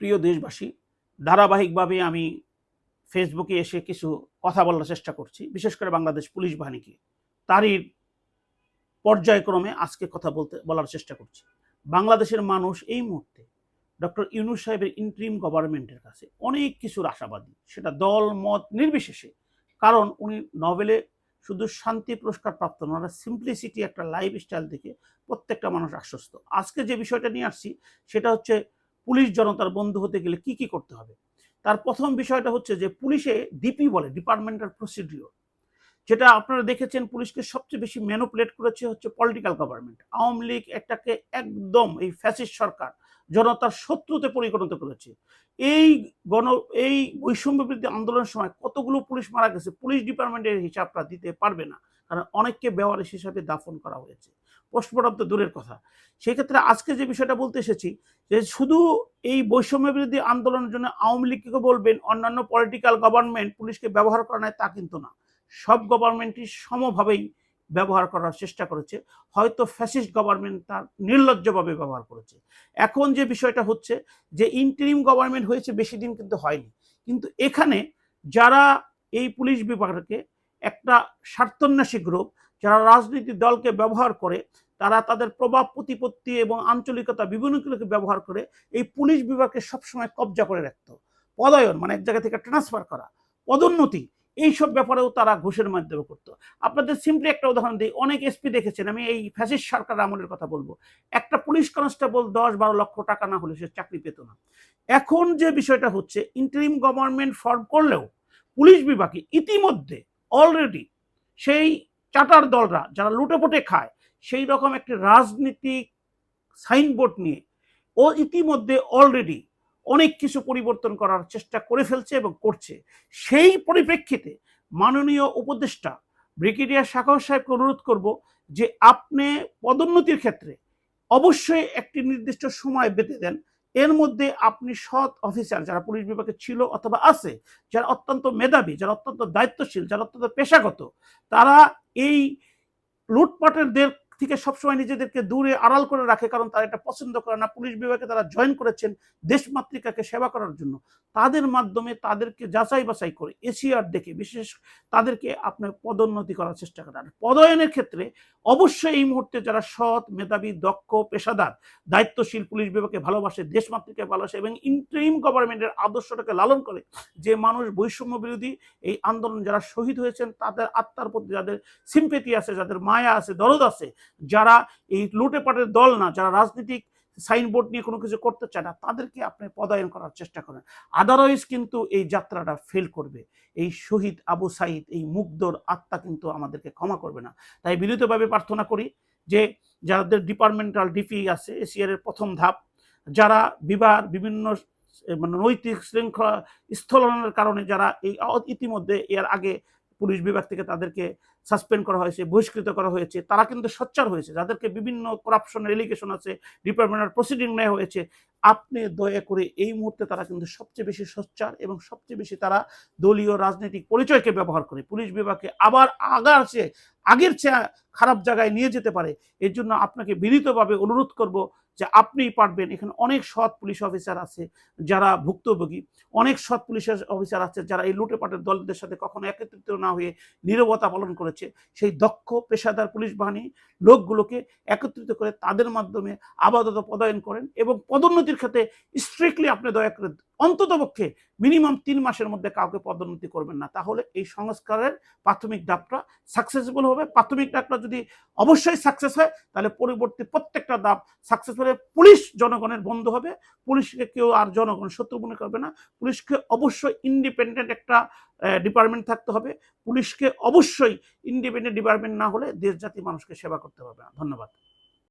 প্রিয় দেশবাসী, ধারাবাহিকভাবে আমি ফেসবুকে এসে কিছু কথা বলার চেষ্টা করছি, বিশেষ করে বাংলাদেশ পুলিশ বাহিনীকে। তারই পর্যায়ক্রমে আজকে কথা বলতে, বলার চেষ্টা করছি। বাংলাদেশের মানুষ এই মুহূর্তে ডক্টর ইউনুস সাহেবের ইন্ট্রিম গভর্নমেন্টের কাছে অনেক কিছুর আশাবাদী। সেটা দল, মত নির্বিশেষে। কারণ উনি নভেলে শুধু শান্তি পুরস্কার প্রাপ্ত নয় সিম্পলিসিটি একটা লাইফ স্টাইল দেখে প্রত্যেকটা মানুষ আশ্বস্ত। আজকে যে বিষয়টা নিয়ে আসছি, সেটা হচ্ছে পুলিশ জনতার বন্ধু হতে গেলে কি কি করতে হবে? তার প্রথম বিষয়টা হচ্ছে যে পুলিশে ডিপি বলে, ডিপার্টমেন্টাল প্রসিডিওর, যেটা আপনারা দেখেছেন পুলিশকে সবচেয়ে বেশি ম্যানুপুলেট করেছে হচ্ছে পলিটিক্যাল গভর্নমেন্ট আওয়ামী লীগ একটাকে একদম এই ফ্যাসিস্ট সরকার জনতার শত্রুতে পরিণত করেছে। এই গণ, এই বৈষম্য বিরোধী আন্দোলনের সময় কতগুলো পুলিশ মারা গেছে, পুলিশ ডিপার্টমেন্টের হিসাবটা দিতে পারবে না, কারণ অনেককে বেওয়ারিশ হিসাবে দাফন করা হয়েছে। পোস্টমর্টম তো দূরের কথা। সেই ক্ষেত্রে আজকে যে বিষয়টা বলতে এসেছি, যে শুধু এই বৈষম্য বিরোধী আন্দোলনের জন্য আওয়ামী লীগকে বলবেন, অন্যান্য পলিটিক্যাল গভর্নমেন্ট পুলিশকে ব্যবহার করা নাই, তা কিন্তু না। সব গভর্নমেন্টই সমভাবেই ব্যবহার করার চেষ্টা করেছে, হয়তো ফ্যাসিস্ট গভর্নমেন্ট তার নির্লজ্জভাবে ব্যবহার করেছে। এখন যে বিষয়টা হচ্ছে যে ইন্টারিম গভর্নমেন্ট হয়েছে বেশি দিন কিন্তু হয়নি। কিন্তু এখানে যারা এই পুলিশ বিভাগকে একটা স্বার্থন্যাসী গ্রুপ যারা রাজনীতি দলকে ব্যবহার করে, তারা তাদের প্রভাব, প্রতিপত্তি এবং আঞ্চলিকতা বিভিন্নগুলোকে ব্যবহার করে এই পুলিশ বিভাগকে সবসময় কবজা করে রাখত। পদায়ন মানে এক জায়গা থেকে ট্রান্সফার করা। পদোন্নতি এইসব ব্যাপারেও তারা ঘুষের মাধ্যমে করতো। আপনাদের সিম্পলি একটা উদাহরণ দিই। অনেক এসপি দেখেছেন, আমি এই ফ্যাসিস্ট সরকার আমলের কথা বলব। একটা পুলিশ কনস্টেবল দশ বারো লক্ষ টাকা না হলে সে চাকরি পেত না। এখন যে বিষয়টা হচ্ছে ইন্টারিম গভর্নমেন্ট ফর্ম করলেও পুলিশ বিভাগে ইতিমধ্যে অলরেডি সেই চাটার দলরা, যারা লুটেপুটে খায়, সেই রকম একটি রাজনীতিক সাইনবোর্ড নিয়ে ও ইতিমধ্যে অলরেডি অনেক কিছু পরিবর্তন করার চেষ্টা করে ফেলছে এবং করছে। সেই পরিপ্রেক্ষিতে মাননীয় উপদেষ্টা ব্রিগেডিয়ার সাগর সাহেবকে অনুরোধ করব যে আপনি পদোন্নতির ক্ষেত্রে অবশ্যই একটি নির্দিষ্ট সময় বেঁধে দেন। এর মধ্যে আপনি সৎ অফিসার, যারা পুলিশ বিভাগে ছিল অথবা আছে, যারা অত্যন্ত মেধাবী, যারা অত্যন্ত দায়িত্বশীল, যারা অত্যন্ত পেশাগত, তারা এই লুটপাটেরদের থেকে সবসময় নিজেদেরকে দূরে আড়াল করে রাখে, কারণ তারা এটা পছন্দ করে না। পুলিশ বিভাগে তারা জয়েন করেছেন দেশমাতৃকাকে সেবা করার জন্য। তাদের মাধ্যমে তাদেরকে যাচাই বাছাই করে এশিয়ার দেখে, বিশেষ তাদেরকে আপনার পদোন্নতি করার চেষ্টা করেন। পদায়নের ক্ষেত্রে অবশ্যই এই মুহূর্তে যারা সৎ, মেধাবী, দক্ষ, পেশাদার, দায়িত্বশীল পুলিশ বিভাগকে ভালোবাসে দেশমাতৃকে ভালোবাসে এবং ইন্টারিম গভর্নমেন্টের আদর্শটাকে লালন করে, যে মানুষ বৈষম্য বিরোধী এই আন্দোলন যারা শহীদ হয়েছেন, তাদের আত্মার প্রতি যাদের সিম্পেতি আছে, যাদের মায়া আছে, দরদ আছে যারা এই লুটে পাটের দল না, যারা রাজনৈতিক সাইনবোর্ড নিয়ে কোনো কিছু করতে চায় না, তাদেরকে আপনি পদায়ন করার চেষ্টা করেন। আদারওয়াইজ কিন্তু এই যাত্রাটা ফেল করবে। এই শহীদ আবু সাইদ, এই মুগ্ধর আত্মা কিন্তু আমাদেরকে ক্ষমা করবে না। তাই বিনীতভাবে প্রার্থনা করি যে যাদের ডিপার্টমেন্টাল ডিপি আছে এশিয়ার প্রথম ধাপ, যারা বিবাহ বিভিন্ন মানে নৈতিক শৃঙ্খলা স্থলনের কারণে যারা এই ইতিমধ্যে এর আগে পুলিশ বিভাগ থেকে তাদেরকে সাসপেন্ড করা হয়েছে, বহিষ্কৃত করা হয়েছে। তারা কিন্তু সোচ্চার হয়েছে, যাদেরকে বিভিন্ন করাপশনের এলিগেশন আছে ডিপার্টমেন্টাল প্রসিডিং নেওয়া হয়েছে। আপনি দয়া করে এই মুহূর্তে তারা কিন্তু সবচেয়ে বেশি সোচ্চার এবং সবচেয়ে বেশি তারা দলীয় রাজনৈতিক পরিচয়কে ব্যবহার করে। পুলিশ বিভাগকে আবার আগার চেয়ে, আগের চেয়ে খারাপ জায়গায় নিয়ে যেতে পারে। এর জন্য আপনাকে বিনীতভাবে অনুরোধ করব যে আপনিই পারবেন। এখানে অনেক সৎ পুলিশ অফিসার আছে যারা ভুক্তভোগী। অনেক সৎ পুলিশ অফিসার আছে যারা এই লুটেপাটের দলদের সাথে কখনো একত্রিত না হয়ে নিরবতা পালন করেছে। সেই দক্ষ, পেশাদার পুলিশ বাহিনী লোকগুলোকে একত্রিত করে তাদের মাধ্যমে আবাদত পদায়ন করেন এবং পদোন্নতির ক্ষেত্রে স্ট্রিক্টলি আপনি দয়া করে অন্ততপক্ষে মিনিমাম তিন মাসের মধ্যে কাউকে পদোন্নতি করবেন না। তাহলে এই সংস্কারের প্রাথমিক ধাপটা সাকসেসফুল হবে। প্রাথমিক ধাপটা যদি অবশ্যই সাকসেস হয়, তাহলে পরবর্তী প্রত্যেকটা ধাপ সাকসেস হলে পুলিশ জনগণের বন্ধ হবে। পুলিশকে কেউ আর জনগণ শত্রু মনে করবে না। পুলিশকে অবশ্যই ইন্ডিপেন্ডেন্ট একটা ডিপার্টমেন্ট থাকতে হবে। পুলিশকে অবশ্যই ইন্ডিপেন্ডেন্ট ডিপার্টমেন্ট না হলে দেশ জাতি মানুষকে সেবা করতে পারবে না। ধন্যবাদ।